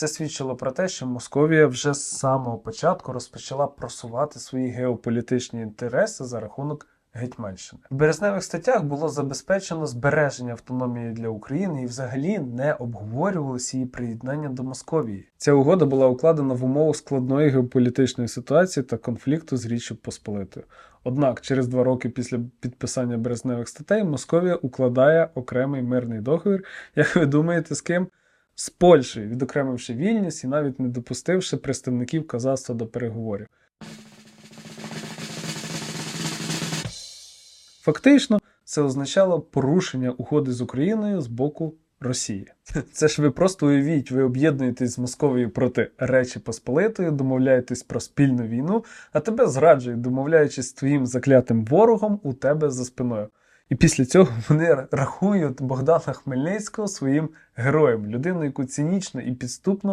Це свідчило про те, що Московія вже з самого початку розпочала просувати свої геополітичні інтереси за рахунок Гетьманщини. В березневих статтях було забезпечено збереження автономії для України і взагалі не обговорювалося її приєднання до Московії. Ця угода була укладена в умовах складної геополітичної ситуації та конфлікту з Річчю Посполитою. Однак, через два роки після підписання березневих статей Московія укладає окремий мирний договір. Як ви думаєте, з ким? З Польщею, відокремивши Вільнюс і навіть не допустивши представників козацтва до переговорів. Фактично, це означало порушення угоди з Україною з боку Росії. Це ж ви просто уявіть, ви об'єднуєтесь з Московією проти Речі Посполитої, домовляєтесь про спільну війну, а тебе зраджують, домовляючись з твоїм заклятим ворогом у тебе за спиною. І після цього вони рахують Богдана Хмельницького своїм героєм, людину, яку цинічно і підступно